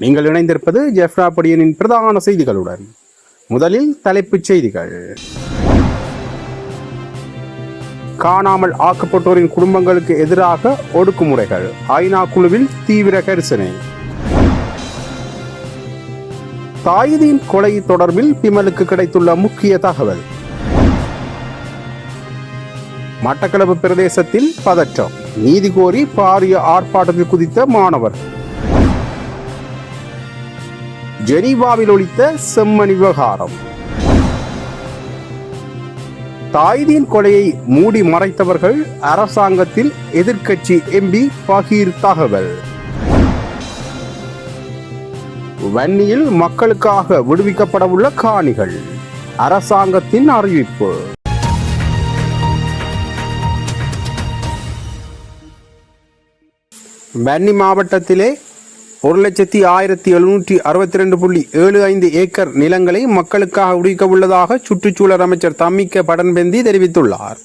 நீங்கள் இணைந்திருப்பது ஜெஃப்ரா படியனின் பிரதான செய்திகளுடன். முதலில் தலைப்புச் செய்திகள். காணாமல் ஆக்கப்பட்டோரின் குடும்பங்களுக்கு எதிராக ஒடுக்குமுறைகள். ஐநா குழுவில் தீவிர கரிசனை. தாயுதீன் கொலை தொடர்பில் பிமலுக்கு கிடைத்துள்ள முக்கிய தகவல். மட்டக்களப்பு பிரதேசத்தில் பதற்றம். நீதி கோரி பாரிய ஆர்ப்பாட்டத்தில் குதித்த மாணவர். ஜெனீவாவில் ஒழித்த செம்மணி விவகாரம். தாய்தீன் கொலையை மூடி மறைத்தவர்கள் அரசாங்கத்தில் எதிர்க்கட்சி எம்பி பகீர் தகவல். வன்னியில் மக்களுக்காக விடுவிக்கப்படவுள்ள காணிகள். அரசாங்கத்தின் அறிவிப்பு. வன்னி மாவட்டத்திலே ஒரு லட்சத்தி ஆயிரத்தி எழுநூற்றி அறுபத்தி ரெண்டு புள்ளி ஏழு ஐந்து ஏக்கர் நிலங்களை மக்களுக்காக விடுவிக்க உள்ளதாக சுற்றுச்சூழல் அமைச்சர் தம்மிக்க படன்பெந்தி தெரிவித்துள்ளார்.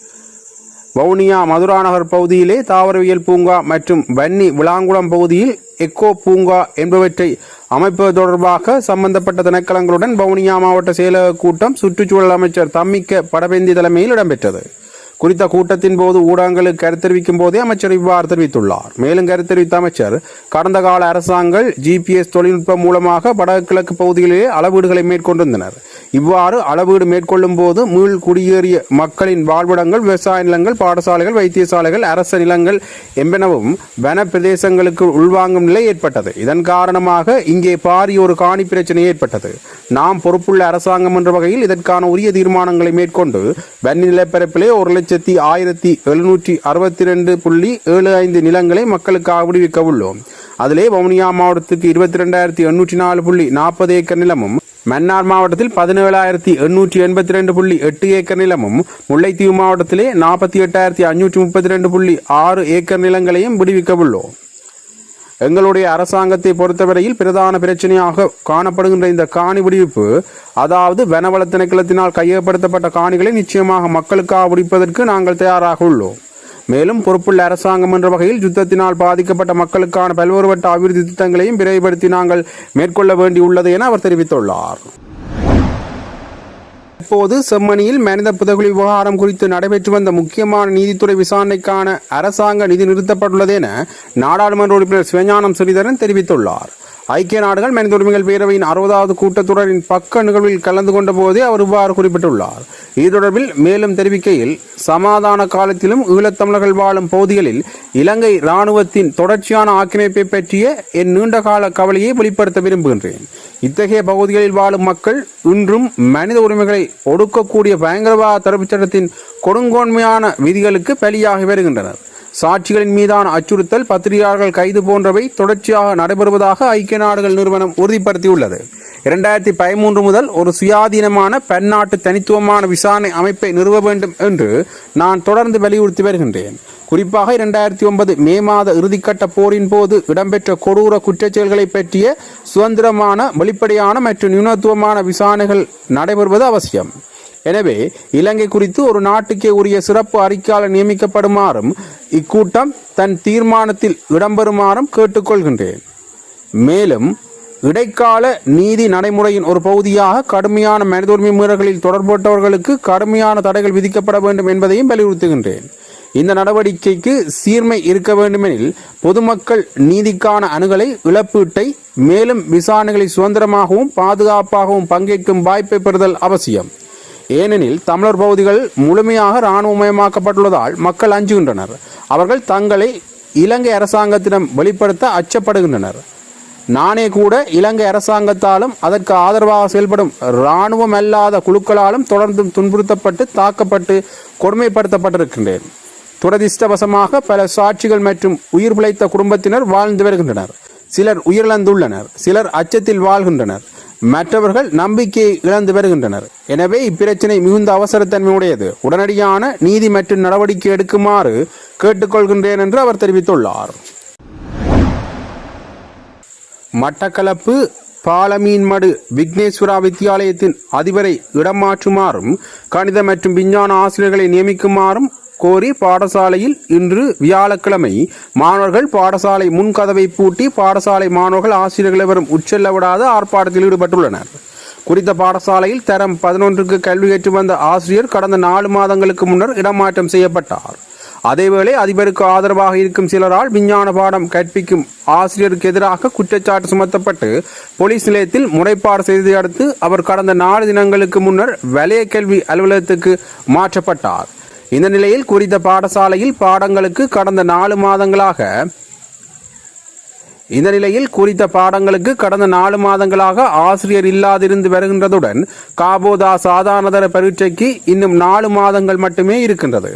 வவுனியா மதுராநகர் பகுதியிலே தாவரவியல் பூங்கா மற்றும் வன்னி விளாங்குளம் பகுதியில் எக்கோ பூங்கா என்பவற்றை அமைப்பது தொடர்பாக சம்பந்தப்பட்ட திணைக்களங்களுடன் வவுனியா மாவட்ட செயலக கூட்டம் சுற்றுச்சூழல் அமைச்சர் தம்மிக்க படபெந்தி தலைமையில் இடம்பெற்றது. குறித்த கூட்டத்தின் போது ஊடகங்களுக்கு கருத்து தெரிவிக்கும் போதே அமைச்சர் இவ்வாறு தெரிவித்துள்ளார். மேலும் கருத்து தெரிவித்த அமைச்சர் கடந்த கால அரசாங்கங்கள் ஜிபிஎஸ் தொழில்நுட்பம் மூலமாக வடகிழக்கு பகுதிகளிலே அளவீடுகளை மேற்கொண்டிருந்தனர். இவ்வாறு அளவீடு மேற்கொள்ளும் போது மீள் குடியேறிய மக்களின் வாழ்விடங்கள் விவசாய நிலங்கள் பாடசாலைகள் வைத்தியசாலைகள் அரச நிலங்கள் என்பனவும் வன பிரதேசங்களுக்கு உள்வாங்கும் நிலை ஏற்பட்டது. இதன் காரணமாக இங்கே பாரிய ஒரு காணி பிரச்சனை ஏற்பட்டது. நாம் பொறுப்புள்ள அரசாங்கம் என்ற வகையில் இதற்கான உரிய தீர்மானங்களை மேற்கொண்டு வன்னி நிலப்பரப்பிலே ஒரு லட்சம் லட்சத்தி ஆயிரத்தி எழுநூற்றி அறுபத்தி ரெண்டு புள்ளி ஏழு ஐந்து நிலங்களை மக்களுக்காக விடுவிக்க உள்ளோம். அதிலே வவுனியா மாவட்டத்துக்கு இருபத்தி ரெண்டாயிரத்தி எண்ணூற்றி நாலு புள்ளி நாற்பது ஏக்கர் நிலமும் மன்னார் மாவட்டத்தில் பதினேழாயிரத்தி எண்ணூற்றி எண்பத்தி ரெண்டு புள்ளி எட்டு ஏக்கர் நிலமும் முல்லைத்தீவு மாவட்டத்திலே நாற்பத்தி எட்டாயிரத்தி அஞ்சூற்றி முப்பத்தி ரெண்டு புள்ளி ஆறு ஏக்கர் நிலங்களையும் விடுவிக்க உள்ளோம். எங்களுடைய அரசாங்கத்தை பொறுத்தவரையில் பிரதான பிரச்சனையாக காணப்படுகின்ற இந்த காணி விடுவிப்பு அதாவது வனவள திணைக்களத்தினால் கையகப்படுத்தப்பட்ட காணிகளை நிச்சயமாக மக்களுக்காக விடுவிப்பதற்கு நாங்கள் தயாராக உள்ளோம். மேலும் பொறுப்புள்ள அரசாங்கம் என்ற வகையில் யுத்தத்தினால் பாதிக்கப்பட்ட மக்களுக்கான பல்வேறுபட்ட அபிவிருத்தி திட்டங்களையும் விரைவுபடுத்தி நாங்கள் மேற்கொள்ள வேண்டியுள்ளது என அவர் தெரிவித்துள்ளார். இப்போது செம்மணியில் மனித புதகுலி விவகாரம் குறித்து நடைபெற்று வந்த முக்கியமான நீதித்துறை விசாரணைக்கான அரசாங்க நிதி நிறுத்தப்பட்டுள்ளது என நாடாளுமன்ற உறுப்பினர் சிவஞானம் ஸ்ரீதரன் தெரிவித்துள்ளார். ஐக்கிய நாடுகள் மனித உரிமைகள் பேரவையின் அறுபதாவது கூட்டத்தொடரின் பக்க நிகழ்வில் கலந்து கொண்ட போதே அவர் இவ்வாறு குறிப்பிட்டுள்ளார். இது தொடர்பில் மேலும் தெரிவிக்கையில் சமாதான காலத்திலும் ஈழத்தமிழர்கள் வாழும் பகுதிகளில் இலங்கை இராணுவத்தின் தொடர்ச்சியான ஆக்கிரமிப்பை பற்றிய என் நீண்டகால கவலையை வெளிப்படுத்த விரும்புகின்றேன். இத்தகைய பகுதிகளில் வாழும் மக்கள் இன்றும் மனித உரிமைகளை ஒடுக்கக்கூடிய பயங்கரவாத தடுப்புச் சட்டத்தின் கொடுங்கோன்மையான விதிகளுக்கு பலியாகி வருகின்றனர். சாட்சிகளின் மீதான அச்சுறுத்தல் பத்திரிகையாளர்கள் கைது போன்றவை தொடர்ச்சியாக நடைபெறுவதாக ஐக்கிய நாடுகள் நிறுவனம் உறுதிப்படுத்தியுள்ளது. இரண்டாயிரத்தி பதிமூன்று முதல் ஒரு சுயாதீனமான பன்னாட்டு தனித்துவமான விசாரணை அமைப்பை நிறுவ வேண்டும் என்று நான் தொடர்ந்து வலியுறுத்தி வருகின்றேன். குறிப்பாக இரண்டாயிரத்தி ஒன்பது மே மாத இறுதிக்கட்ட போரின் போது இடம்பெற்ற கொடூர குற்றச்செயல்களை பற்றிய சுதந்திரமான வெளிப்படையான மற்றும் நியூனத்துவமான விசாரணைகள் நடைபெறுவது அவசியம். எனவே இலங்கை குறித்து ஒரு நாட்டுக்கே உரிய சிறப்பு அறிக்கையாளர் நியமிக்கப்படுமாறும் இக்கூட்டம் தன் தீர்மானத்தில் இடம்பெறுமாறும் கேட்டுக்கொள்கின்றேன். மேலும் இடைக்கால நீதி நடைமுறையின் ஒரு பகுதியாக கடுமையான மனித உரிமை மீறல்களில் தொடர்பட்டவர்களுக்கு கடுமையான தடைகள் விதிக்கப்பட வேண்டும் என்பதையும் வலியுறுத்துகின்றேன். இந்த நடவடிக்கைக்கு சீர்மை இருக்க வேண்டுமெனில் பொதுமக்கள் நீதிக்கான அணுகலை இழப்பீட்டை மேலும் விசாரணைகளை சுதந்திரமாகவும் பாதுகாப்பாகவும் பங்கேற்கும் வாய்ப்பை பெறுதல் அவசியம். ஏனெனில் தமிழர் பகுதிகள் முழுமையாக இராணுவமயமாக்கப்பட்டுள்ளதால் மக்கள் அஞ்சுகின்றனர். அவர்கள் தங்களை இலங்கை அரசாங்கத்திடம் வெளிப்படுத்த அச்சப்படுகின்றனர். நானே கூட இலங்கை அரசாங்கத்தாலும் அதற்கு ஆதரவாக செயல்படும் இராணுவம் அல்லாத குழுக்களாலும் தொடர்ந்து துன்புறுத்தப்பட்டு தாக்கப்பட்டு கொடுமைப்படுத்தப்பட்டிருக்கின்றேன். துரதிர்ஷ்டவசமாக பல சாட்சிகள் மற்றும் உயிர் பிழைத்த குடும்பத்தினர் வாழ்ந்து வருகின்றனர். சிலர் உயிரிழந்துள்ளனர். சிலர் அச்சத்தில் வாழ்கின்றனர். மற்றவர்கள் நம்பிக்கை இழந்து வருகின்றனர். எனவே இப்பிரச்சினை மிகுந்த அவசரத்தன்மையுடையது. உடனடியான நீதி மற்றும் நடவடிக்கை எடுக்குமாறு கேட்டுக்கொள்கின்றேன் என்று அவர் தெரிவித்துள்ளார். மட்டக்களப்பு பாலமீன்மடு விக்னேஸ்வரா வித்தியாலயத்தின் அதிபரை இடமாற்றுமாறும் கணித மற்றும் விஞ்ஞான ஆசிரியர்களை நியமிக்குமாறும் கோரி பாடசாலையில் இன்று வியாழக்கிழமை மாணவர்கள் பாடசாலை முன்கதவை பூட்டி பாடசாலை மாணவர்கள் ஆசிரியர்கள் வரும் உச்செல்ல விடாத ஆர்ப்பாட்டத்தில் ஈடுபட்டுள்ளனர். குறித்த பாடசாலையில் தரம் பதினொன்றுக்கு கல்வி ஏற்று வந்த ஆசிரியர் கடந்த நாலு மாதங்களுக்கு முன்னர் இடமாற்றம் செய்யப்பட்டார். அதேவேளை அதிபருக்கு ஆதரவாக இருக்கும் சிலரால் விஞ்ஞான பாடம் கற்பிக்கும் ஆசிரியருக்கு எதிராக குற்றச்சாட்டு சுமத்தப்பட்டு போலீஸ் நிலையத்தில் முறைப்பாடு செய்ததை அடுத்து அவர் கடந்த நாலு தினங்களுக்கு முன்னர் வலய கல்வி அலுவலகத்துக்கு மாற்றப்பட்டார். இந்த நிலையில் குறித்த பாடசாலையில் பாடங்களுக்கு கடந்த நாலு மாதங்களாக இந்த நிலையில் குறித்த பாடங்களுக்கு கடந்த நாலு மாதங்களாக ஆசிரியர் இல்லாதிருந்து வருகின்றதுடன் காபோதா சாதாரணதர பரீட்சைக்கு இன்னும் நாலு மாதங்கள் மட்டுமே இருக்கின்றது.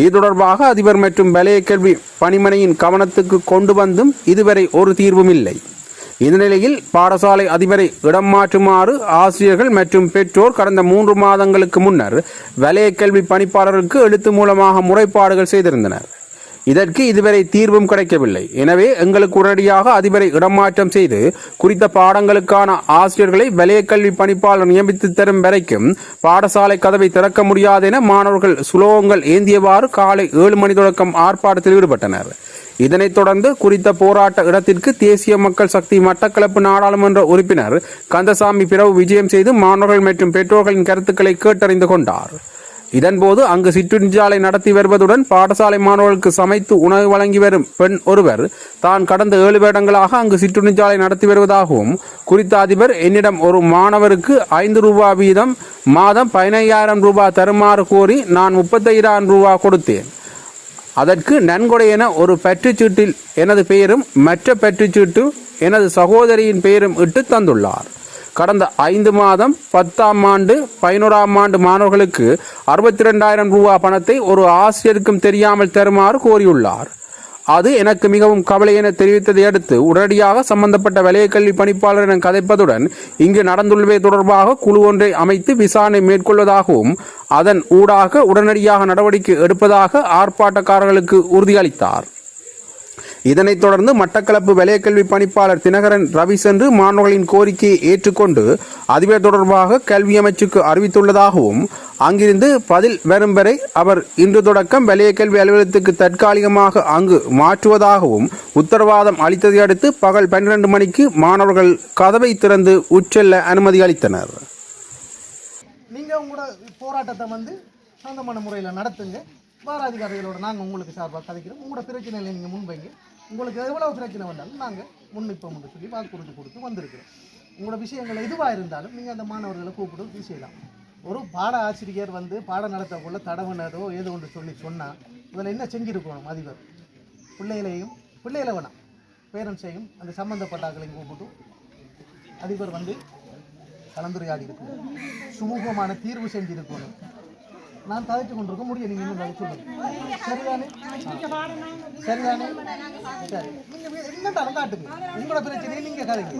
இது தொடர்பாக அதிபர் மற்றும் வலய கல்வி பணிமனையின் கவனத்துக்கு கொண்டு வந்தும் இதுவரை ஒரு தீர்வும் இல்லை. இந்த நிலையில் பாடசாலை அதிபரை இடம் மாற்றுமாறு ஆசிரியர்கள் மற்றும் பெற்றோர் கடந்த மூன்று மாதங்களுக்கு முன்னர் வலய கல்வி பணிப்பாளருக்கு எழுத்து மூலமாக முறைப்பாடுகள் செய்திருந்தனர். இதற்கு இதுவரை தீர்வும் கிடைக்கவில்லை. எனவே எங்களுக்கு உடனடியாக அதிபரை இடமாற்றம் செய்து குறித்த பாடங்களுக்கான ஆசிரியர்களை வலய கல்வி பணிப்பாளர் நியமித்து தரும் வரைக்கும் பாடசாலை கதவை திறக்க முடியாது என மாணவர்கள் சுலோகங்கள் ஏந்தியவாறு காலை ஏழு மணி தொடக்கம் ஆர்ப்பாட்டத்தில் ஈடுபட்டனர். இதனைத் தொடர்ந்து குறித்த போராட்ட இடத்திற்கு தேசிய மக்கள் சக்தி மட்டக்களப்பு நாடாளுமன்ற உறுப்பினர் கந்தசாமி பிறவு விஜயம் செய்து மாணவர்கள் மற்றும் பெற்றோர்களின் கருத்துக்களை கேட்டறிந்து கொண்டார். இதன்போது அங்கு சிற்றுஞ்சாலை நடத்தி வருவதுடன் பாடசாலை மாணவர்களுக்கு சமைத்து உணவு வழங்கி வரும் பெண் ஒருவர் தான் கடந்த ஏழு வருடங்களாக அங்கு சிற்றுஞ்சாலை நடத்தி வருவதாகவும் குறித்த அதிபர் என்னிடம் ஒரு மாணவருக்கு ஐந்து ரூபாய் வீதம் மாதம் பதினையாயிரம் ரூபாய் தருமாறு கோரி நான் முப்பத்தையாயிரம் ரூபாய் கொடுத்தேன். அதற்கு நன்கொடையென ஒரு பற்றுச்சீட்டில் எனது பெயரும் மற்ற பற்றுச்சீட்டு எனது சகோதரியின் பெயரும் இட்டு தந்துள்ளார். கடந்த ஐந்து மாதம் பத்தாம் ஆண்டு பதினோராம் ஆண்டு மாணவர்களுக்கு அறுபத்தி ரெண்டாயிரம் ரூபாய் பணத்தை ஒரு ஆசிரியருக்கும் தெரியாமல் தருமாறு கோரியுள்ளார். அது எனக்கு மிகவும் கவலை என தெரிவித்ததை அடுத்து உடனடியாக சம்பந்தப்பட்ட வலய கல்வி என கதைப்பதுடன் இங்கு நடந்துள்ளவை தொடர்பாக குழு ஒன்றை அமைத்து விசாரணை மேற்கொள்வதாகவும் அதன் ஊடாக உடனடியாக நடவடிக்கை எடுப்பதாக ஆர்ப்பாட்டக்காரர்களுக்கு உறுதியளித்தார். இதனைத் தொடர்ந்து மட்டக்களப்பு வலயக்கல்வி பணிப்பாளர் தினகரன் ரவி சென்று மாணவர்களின் கோரிக்கையை ஏற்றுக்கொண்டு அதுவே தொடர்பாக கல்வி அமைச்சுக்கு அறிவித்துள்ளதாகவும் அங்கிருந்து பதில் வரும் வரை அவர் இன்று தொடக்கம் வலய கல்வி அலுவலகத்துக்கு தற்காலிகமாக அங்கு மாற்றுவதாகவும் உத்தரவாதம் அளித்ததை அடுத்து பகல் பன்னிரண்டு மணிக்கு மாணவர்கள் கதவை திறந்து உட்செல்ல அனுமதி அளித்தனர். நீங்கள் உங்களோட போராட்டத்தை வந்து சொந்தமான முறையில் நடத்துங்க. பாராதிகாரிகளோட நாங்கள் உங்களுக்கு சார்பாக கதைக்கிறோம். உங்களோட பிரச்சனைகளை நீங்கள் முன்வைங்க. உங்களுக்கு எவ்வளோ பிரச்சனை வந்தாலும் நாங்கள் முன்னிப்போம் சொல்லி வாக்குறுதி கொடுத்து வந்திருக்கிறோம். உங்களோட விஷயங்கள் எதுவாக இருந்தாலும் நீங்கள் அந்த மாணவர்களை கூப்பிட்டு இது செய்யலாம். ஒரு பாட ஆசிரியர் வந்து பாடம் நடத்தக்குள்ள தடவுனதோ ஏதோ ஒன்று சொல்லி சொன்னால் இதில் என்ன செஞ்சுருக்கணும் அதிபர்? பிள்ளைகளையும் பிள்ளைகளை வேணாம். பேரண்ட்ஸையும் அந்த சம்மந்தப்பட்டாக்களையும் கூப்பிட்டு அதிபர் வந்து கலந்துரையாடி இருக்கணும் சுமூகமான தீர்வு செஞ்சிருக்கணும். நான் கதைச்சு கொண்டிருக்க முடியும். நீங்க இன்னும் அதை சொல்லுங்க சரிதானே? சரிதானே? சரி. நீங்க வே- என்னட்டாலும் காட்டுங்க உங்களோட பிரச்சனையை நீங்க கதைங்க.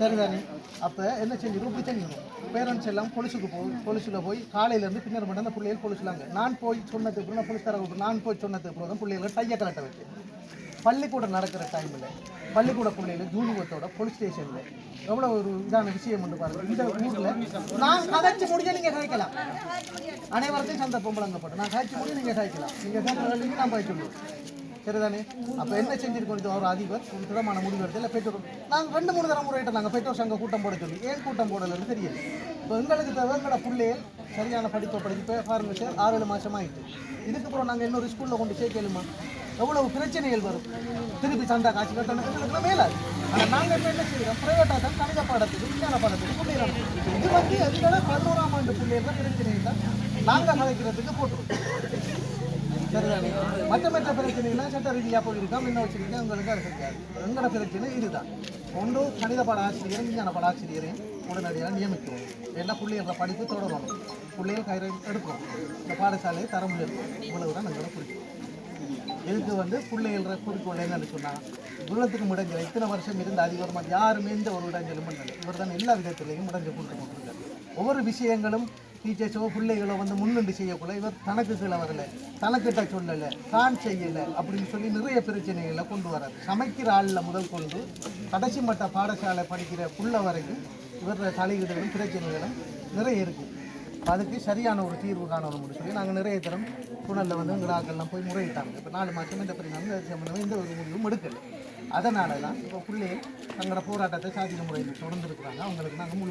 சரிதானே? அப்ப என்ன செஞ்சிடும் இப்படி செஞ்சிடும் பேரண்ட்ஸ் எல்லாம் பொலிசுக்கு போய் பொலிசுல போய் காலையில இருந்து பின்னர் மட்டும் அந்த பிள்ளைகள் பொலிசுலாங்க நான் போய் சொன்னதுக்கு அப்புறம் போலீஸ்கார கூப்பிட்டு நான் போய் சொன்னதுக்கு அப்புறம் தான் பிள்ளைகளை டையை கலட்ட வச்சேன் பள்ளிக்கூடம் நடக்கிற டைமில் பள்ளிக்கூட பிள்ளைகள் ஜூனிவத்தோட போலீஸ் ஸ்டேஷனில் எவ்வளோ ஒரு இதான விஷயம் வந்து பாருங்கள் இந்த ஊரில் நான் கதைச்சு முடிஞ்ச நீங்கள் கதைக்கலாம். அனைவருக்கும் சந்தர்ப்பம் வழங்கப்படும் நான் கதைச்சு முடிஞ்சு நீங்கள் கதைக்கலாம். நீங்கள் கேட்குறதுக்கு நான் போய் சரிதானே? அப்போ என்ன செஞ்சிருக்கோம் இது ஒரு அதிபர்? ஒரு திடமான முடிவு எடுத்து இல்லை பெற்றோர் நாங்கள் ரெண்டு மூணு தரம் முறையிட்ட நாங்கள் பெற்றோர் சங்க கூட்டம் போட சொல்லி. ஏன் கூட்டம் போடலைன்னு தெரியல. இப்போ எங்களுக்கு தேவை பிள்ளைகள் சரியான படிப்பை படிப்பு பாருங்க சார் ஆறு ஏழு மாதம் ஆகிட்டு இதுக்கப்புறம் நாங்கள் இன்னொரு ஸ்கூலில் கொண்டு சேர்க்கலுமா? எவ்வளவு பிரச்சனைகள் வரும்? திருப்பி சந்தா காட்சி கட்டணும். மேலாது ஆனால் நாங்கள் இப்போ என்ன செய்கிறோம் ப்ரைவேட்டாக தான் கணித பாடத்துக்கு விஞ்ஞான பாடத்துக்கு பிள்ளைகள் இது வந்து எங்களோட பதினோராம் ஆண்டு பிள்ளைகள் பிரச்சனைகள் தான் நாங்கள் கலைக்கிறதுக்கு போட்டுருக்கோம் சரிதானே? மற்ற மற்ற பிரச்சனைகள்லாம் சட்ட ரீதியாக போயிருக்கோம் என்ன வச்சிருக்கேன் உங்களுக்கு அது இருக்காது எங்களோட பிரச்சனை இதுதான். ஒன்று கணித பாட ஆசிரியரும் விஞ்ஞான பாட ஆசிரியரையும் உடனடியாக நியமிக்கிறோம் எல்லா பிள்ளைகள படிப்பு தொடரணும். பிள்ளைகள் கயிறை எடுக்கும் இந்த பாடசாலையை தரம் முடியும் இவ்வளவு தான் எங்களோட குறிக்கோள். இதுக்கு வந்து பிள்ளைகள் குறிக்கோள் என்னன்னு சொன்னால் உள்ளத்துக்கு முடஞ்சல் இத்தனை வருஷம் இருந்த அதிகாரமாக யாருமே இந்த ஒரு இடைஞ்சலும் பண்ணல. இவர் தான் எல்லா விதத்திலையும் முடஞ்சு கொண்டு கொண்டிருக்கார். ஒவ்வொரு விஷயங்களும் டீச்சர்ஸோ பிள்ளைகளோ வந்து முன்னின்று செய்யக்குள்ள இவர் தனக்கு கீழே வரலை தனக்கிட்ட சொல்லலை தான் செய்யலை அப்படின்னு சொல்லி நிறைய பிரச்சனைகளை கொண்டு வரார். சமைக்கிற ஆளில் முதல் கொண்டு கடைசி மட்ட பாடசாலை படிக்கிற புள்ள வரைக்கும் இவர் தலையீடுகளும் பிரச்சனைகளும் நிறைய இருக்குது அதுக்கு சரியான ஒரு தீர்வு காணணும்னு சொல்லி நாங்கள் நிறைய தரம் புனலில் வந்து விழாக்கள்லாம் போய் முறையிட்டாங்க. இப்போ நாலு மாதம் இந்த பிரிவு சம்பந்தமாக எந்த ஒரு முடிவும் எடுக்கலை. அதனால தான் இப்போ பிள்ளைகள் தங்களோட போராட்டத்தை சாதிக்க முறையில் தொடர்ந்து இருக்கிறாங்க. அவங்களுக்கு நாங்கள் முழு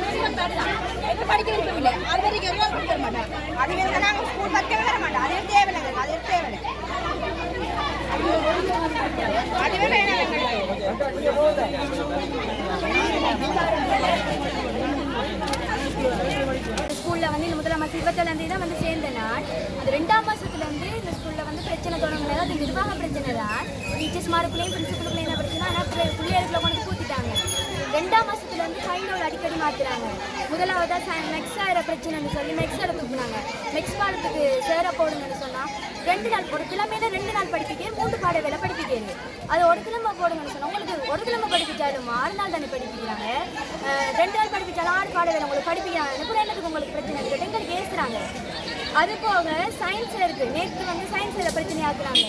படிக்க விருப்பமில்லை அது வரைக்கும் ஒரு நாள் கொடுக்க மாட்டோம் அது வரைக்கும் நாங்கள் ஸ்கூல் பக்கமே வர மாட்டோம் அது தேவையில்லை அது தேவையில்லை அதுவே வேணாம் ஸ்கூலில் வந்து இந்த முதலாம் மாதம் இருபத்தேழாம் தேதி தான் வந்து சேர்ந்த நாள் அது ரெண்டாம் மாதத்துல வந்து இந்த ஸ்கூலில் வந்து பிரச்சனை தொடங்கினது அது நிர்வாக பிரச்சனை தான் டீச்சர்ஸ் மாருக்குள்ளேயும் பிரின்சிபலுக்குள்ளேயும் என்ன பிரச்சனை ஆனால் பிள்ளைகளுக்குள்ள கொண்டு கூட்டிட்டாங்க ரெண்டாம் மாசத்துல வந்து ஃபைனல் அடிக்கடி மாத்துறாங்க. முதலாவதா மெக்ஸ் ஆகிற பிரச்சனைன்னு சொல்லி மெக்ஸ் எடுத்துக்கினாங்க மெக்ஸ் பாடத்துக்கு சேர போடுங்கன்னு சொன்னா ரெண்டு நாள் ஒரு கிழமையில ரெண்டு நாள் படிப்பிக்கே மூன்று பாட வேலை படிப்பிக்கிறது அது ஒரு கிழமை போடுங்கன்னு சொன்னா உங்களுக்கு ஒரு கிழமை படிப்பிச்சாலும் ஆறு நாள் தானே படிப்பிக்கிறாங்க. ரெண்டு நாள் படிப்பிச்சாலும் ஆறு பாட வேலை உங்களுக்கு படிப்பிக்கிறாங்க. அப்புறம் என்னத்துக்கு உங்களுக்கு பிரச்சனை இருக்கு? எங்களுக்கு ஏசுறாங்க. அது போக சயின்ஸ் இருக்கு. நேற்று வந்து சயின்ஸ் பிரச்சனை ஆக்குறாங்க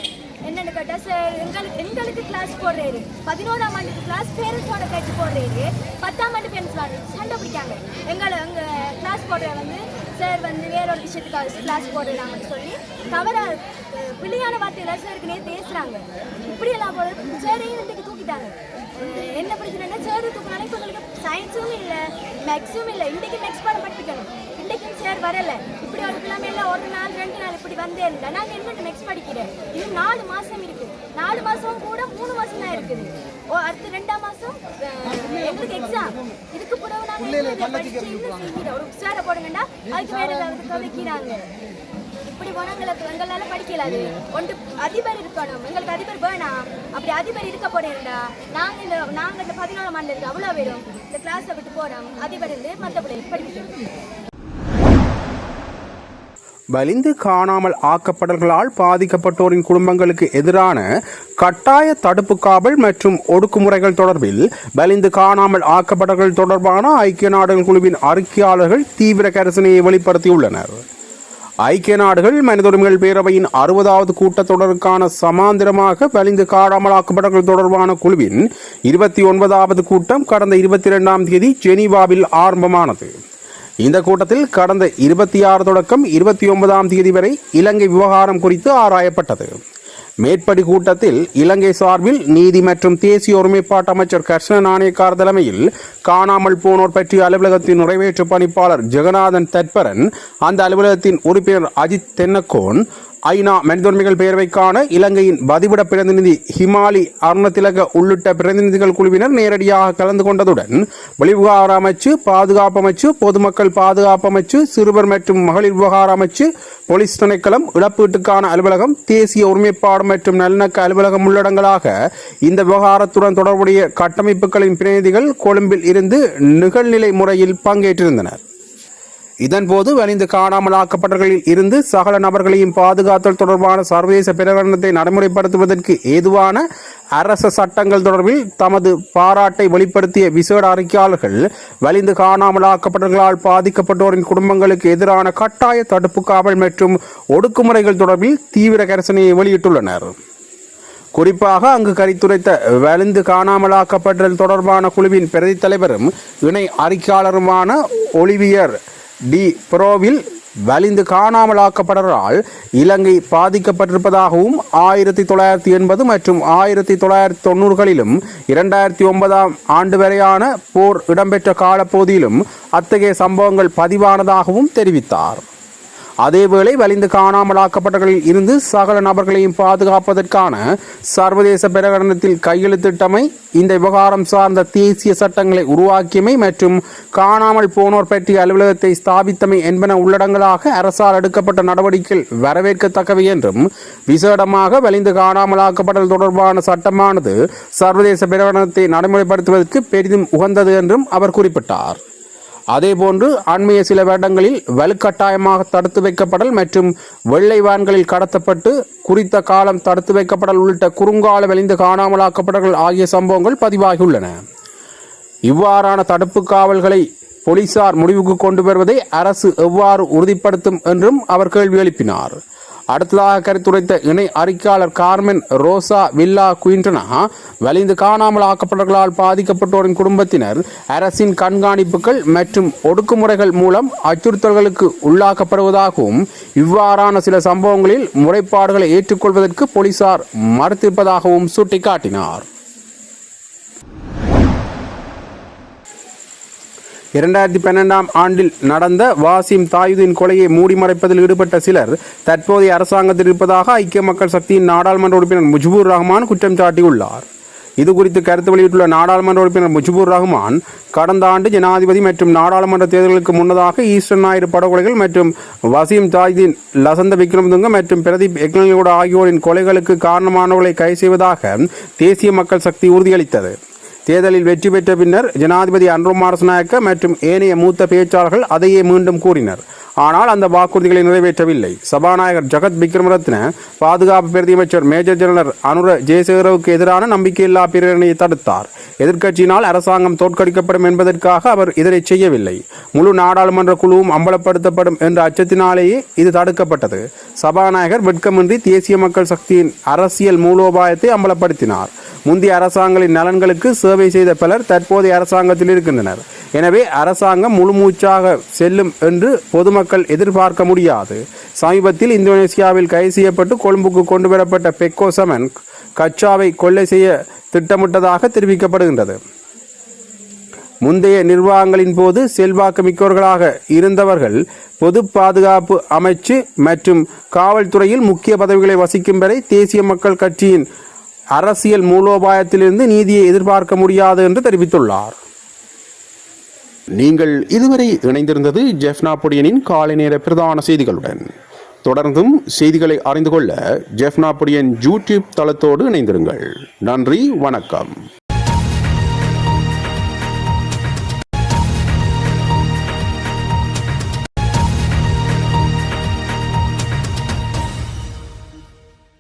என்னன்னு கேட்டா சார் எங்களுக்கு எங்களுக்கு கிளாஸ் போடுறாரு. பதினோராம் ஆண்டுக்கு கிளாஸ் பேரண்ட்ஸோட கேட்டு போடுறாரு. பத்தாம் ஆண்டு பேரண்ட்ஸ் சண்டை பிடிக்காங்க. எங்களை எங்கள் கிளாஸ் போடுற வந்து சார் வந்து வேற ஒரு விஷயத்துக்காக கிளாஸ் போடுறாங்கன்னு சொல்லி தவறா பிள்ளையான வார்த்தையில சாருக்கு நேற்று பேசுறாங்க. இப்படி எல்லாம் போட சேரையும் இன்னைக்கு தூக்கிட்டாங்க? என்ன பிரச்சனைனா சேரு தூக்கினாலே இப்போ எங்களுக்கு சயின்ஸும் இல்லை மேக்ஸும் இல்லை இன்றைக்கு மேக்ஸ் பாடம் படிப்பிக்கணும் இன்னைக்கும் சார் வரல. இப்படி ஒரு கிழமை எல்லாம் ஒரு நாள் ரெண்டு நாள் இப்படி வந்தே இல்லை நாங்கள் என்ன நெக்ஸ்ட் படிக்கிறேன்? இது நாலு மாசம் இருக்கு. நாலு மாசம் கூட மூணு மாசம் தான் இருக்குது. ஓ அடுத்து ரெண்டாம் மாசம் எங்களுக்கு எக்ஸாம் இதுக்கு பிறகு நாங்கள் படிச்சு செய்கிறோம் ஒரு சாரை போடுங்கண்டா அதுக்கு மேலே ஏதாவது கவிக்கிறாங்க இப்படி போனால் எங்களுக்கு எங்களால் படிக்கலாது ஒன்று அதிபர் இருக்கணும். எங்களுக்கு அதிபர் வேணாம். அப்படி அதிபர் இருக்க போறேன்டா. நாங்கள் இந்த நாங்கள் இந்த பதினாலாம் ஆண்டு இருக்கு. அவ்வளோ பேரும் இந்த கிளாஸை விட்டு போகிறோம் அதிபர் இருந்து மற்ற படிக்கணும் வலிந்து காணாமல் ஆக்கப்படல்களால் பாதிக்கப்பட்டோரின் குடும்பங்களுக்கு எதிரான கட்டாய தடுப்பு காவல் மற்றும் ஒடுக்குமுறைகள் தொடர்பில் வலிந்து காணாமல் ஆக்கப்பட்டவர்கள் தொடர்பான ஐக்கிய நாடுகள் குழுவின் அறிக்கையாளர்கள் தீவிர கரிசனையை வெளிப்படுத்தியுள்ளனர். ஐக்கிய நாடுகள் மனித உரிமைகள் பேரவையின் அறுபதாவது கூட்டத்தொடருக்கான சமாந்திரமாக வலிந்து காணாமலாக்கப்பட்டவர்கள் தொடர்பான குழுவின் இருபத்தி ஒன்பதாவது கூட்டம் கடந்த இருபத்தி இரண்டாம் தேதி ஜெனீவாவில் ஆரம்பமானது. இந்த கூட்டத்தில் கடந்த இருபத்தி ஆறு தொடக்கம் இருபத்தி ஒன்பதாம் தேதி வரை இலங்கை விவகாரம் குறித்து ஆராயப்பட்டது. மேற்படி கூட்டத்தில் இலங்கை சார்பில் நீதி மற்றும் தேசிய ஒருமைப்பாட்டு அமைச்சர் கிருஷ்ண நாணயக்கார் தலைமையில் காணாமல் போனோர் பற்றிய அலுவலகத்தின் நிறைவேற்று பணிப்பாளர் ஜெகநாதன் தட்பரன் அந்த அலுவலகத்தின் உறுப்பினர் அஜித் தென்னக்கோன் ஐநா மனிதுரிமைகள் பேரவைக்கான இலங்கையின் பதிவிட பிரதிநிதி ஹிமாலி அருணதிலக உள்ளிட்ட பிரதிநிதிகள் குழுவினர் நேரடியாக கலந்து கொண்டதுடன் வெளிவிவகார அமைச்சு பாதுகாப்பு அமைச்சு பொதுமக்கள் பாதுகாப்பு அமைச்சு சிறுவர் மற்றும் மகளிர் விவகார அமைச்சு போலீஸ் திணைக்களம் இழப்பீட்டுக்கான அலுவலகம் தேசிய ஒருமைப்பாடு மற்றும் நல்லிணக்க அலுவலகம் உள்ளடங்களாக இந்த விவகாரத்துடன் தொடர்புடைய கட்டமைப்புகளின் பிரதிநிதிகள் கொழும்பில் இருந்து நிகழ்நிலை முறையில் பங்கேற்றிருந்தனர். இதன்போது வலிந்து காணாமலாக்கப்பட்டவர்களில் இருந்து சகல நபர்களையும் பாதுகாத்தல் தொடர்பான சர்வதேச பிரகடனத்தை நடைமுறைப்படுத்துவதற்கு ஏதுவான அரச சட்டங்கள் தொடர்பில் தமது பாராட்டை வெளிப்படுத்திய விசேட அறிக்கையாளர்கள் வலிந்து காணாமலாக்கப்பட்டவர்களால் பாதிக்கப்பட்டோரின் குடும்பங்களுக்கு எதிரான கட்டாய தடுப்பு காவல் மற்றும் ஒடுக்குமுறைகள் தொடர்பில் தீவிர கரிசனையை வெளியிட்டுள்ளனர். குறிப்பாக அங்கு கரித்துரைத்த வலிந்து காணாமலாக்கப்பட்டல் தொடர்பான குழுவின் பிரதி தலைவரும் இணை அறிக்கையாளருமான ஒலிவியர் டி புரோவில் வலிந்து காணாமலாக்கப்படுவதால் இலங்கை பாதிக்கப்பட்டிருப்பதாகவும் ஆயிரத்தி தொள்ளாயிரத்தி எண்பது மற்றும் ஆயிரத்தி தொள்ளாயிரத்தி தொண்ணூறுகளிலும் இரண்டாயிரத்தி ஒன்பதாம் ஆண்டு வரையான போர் இடம்பெற்ற காலப்பகுதியிலும் அத்தகைய சம்பவங்கள் பதிவானதாகவும் தெரிவித்தார். அதேவேளை வலிந்து காணாமலாக்கப்பட்டவர்களில் இருந்து சகல நபர்களையும் பாதுகாப்பதற்கான சர்வதேச பிரகடனத்தில் கையெழுத்திட்டமை இந்த விவகாரம் சார்ந்த தேசிய சட்டங்களை உருவாக்கியமை மற்றும் காணாமல் போனோர் பற்றிய அலுவலகத்தை ஸ்தாபித்தமை என்பன உள்ளடங்களாக அரசால் எடுக்கப்பட்ட நடவடிக்கைகள் வரவேற்கத்தக்கவை என்றும் விசேடமாக வலிந்து காணாமலாக்கப்படல் தொடர்பான சட்டமானது சர்வதேச பிரகடனத்தை நடைமுறைப்படுத்துவதற்கு பெரிதும் உகந்தது என்றும் அவர் குறிப்பிட்டார். அதேபோன்று ஆன்மீக சில வருடங்களில் வலுக்கட்டாயமாக தடுத்து வைக்கப்படல் மற்றும் வெள்ளை வான்களில் கடத்தப்பட்டு குறித்த காலம் தடுத்து வைக்கப்படல் உள்ளிட்ட குறுங்கால வெளிந்து காணாமலாக்கப்படல் ஆகிய சம்பவங்கள் பதிவாகியுள்ளன. இவ்வாறான தடுப்பு காவல்களை போலீசார் முடிவுக்கு கொண்டு வருவதை அரசு எவ்வாறு உறுதிப்படுத்தும் என்றும் அவர் கேள்வி எழுப்பினார். அடுத்ததாக கருத்துரைத்த இணை அறிக்கையாளர் கார்மென் ரோசா வில்லா குயின்டனா வலிந்து காணாமல் ஆக்கப்பட்டவர்களால் பாதிக்கப்பட்டோரின் குடும்பத்தினர் அரசின் கண்காணிப்புகள் மற்றும் ஒடுக்குமுறைகள் மூலம் அச்சுறுத்தல்களுக்கு உள்ளாக்கப்படுவதாகவும் இவ்வாறான சில சம்பவங்களில் முறைப்பாடுகளை ஏற்றுக்கொள்வதற்கு போலீசார் மறுத்திருப்பதாகவும் சுட்டிக்காட்டினார். இரண்டாயிரத்தி பன்னெண்டாம் ஆண்டில் நடந்த வாசிம் தாயுதீன் கொலையை மூடி மறைப்பதில் ஈடுபட்ட சிலர் தற்போதைய அரசாங்கத்தில் இருப்பதாக ஐக்கிய மக்கள் சக்தியின் நாடாளுமன்ற உறுப்பினர் முஜிபுர் ரஹ்மான் குற்றம் சாட்டியுள்ளார். இது குறித்து கருத்து வெளியிட்டுள்ள நாடாளுமன்ற உறுப்பினர் முஜிபுர் ரஹ்மான் கடந்த ஆண்டு ஜனாதிபதி மற்றும் நாடாளுமன்ற தேர்தலுக்கு முன்னதாக ஈஸ்டர் ஞாயிறு படுகொலைகள் மற்றும் வசீம் தாஜ்தீன் லசந்த விக்ரமதுங்க மற்றும் பிரதீப் எக்னலியோட ஆகியோரின் கொலைகளுக்கு காரணமானவர்களை கைது செய்வதாக தேசிய மக்கள் சக்தி உறுதியளித்தது. தேர்தலில் வெற்றி பெற்ற பின்னர் ஜனாதிபதி அன்ரோ மாரசநாயக்க மற்றும் ஏனைய மூத்த பேச்சாளர்கள் அதையே மீண்டும் கூறினர். ஆனால் அந்த வாக்குறுதிகளை நிறைவேற்றவில்லை. சபாநாயகர் ஜகத் விக்ரமரத்ன பாதுகாப்பு பிரதியமைச்சர் மேஜர் ஜெனரல் அனுர ஜெயசேகரவுக்கு எதிரான நம்பிக்கையில்லா பிரேரணையை தடுத்தார். எதிர்க்கட்சியினால் அரசாங்கம் தோற்கடிக்கப்படும் என்பதற்காக அவர் இதனை செய்யவில்லை. முழு நாடாளுமன்ற குழுவும் அம்பலப்படுத்தப்படும் என்ற அச்சத்தினாலேயே இது தடுக்கப்பட்டது. சபாநாயகர் வெட்கமின்றி தேசிய மக்கள் சக்தியின் அரசியல் மூலோபாயத்தை அம்பலப்படுத்தினார். முந்தைய அரசாங்கங்களின் நலன்களுக்கு சேவை செய்த பலர் தற்போதைய அரசாங்கத்தில் இருக்கின்றனர். எனவே அரசாங்கம் முழுமூச்சாக செல்லும் என்று பொதுமக்கள் எதிர்பார்க்க முடியாது. சமீபத்தில் இந்தோனேசியாவில் கைது செய்யப்பட்டு கொழும்புக்கு கொண்டு வரப்பட்ட பெக்கோ சமன் கச்சாவை கொள்ளை செய்ய திட்டமிட்டதாக தெரிவிக்கப்படுகின்றது. முந்தைய நிர்வாகங்களின் போது செல்வாக்கு மிக்கவர்களாக இருந்தவர்கள் பொது பாதுகாப்பு அமைச்சு மற்றும் காவல்துறையில் முக்கிய பதவிகளை வசிக்கும் வரை தேசிய மக்கள் கட்சியின் அரசியல் மூலோபாயத்திலிருந்து நீதியை எதிர்பார்க்க முடியாது என்று தெரிவித்துள்ளார். நீங்கள் இதுவரை இணைந்திருந்தது ஜெஃப்னா பொடியனின் காலை நேர பிரதான செய்திகளுடன். தொடர்ந்தும் செய்திகளை அறிந்து கொள்ள ஜெஃப்னா பொடியன் யூடியூப் தளத்தோடு இணைந்திருங்கள். நன்றி வணக்கம்.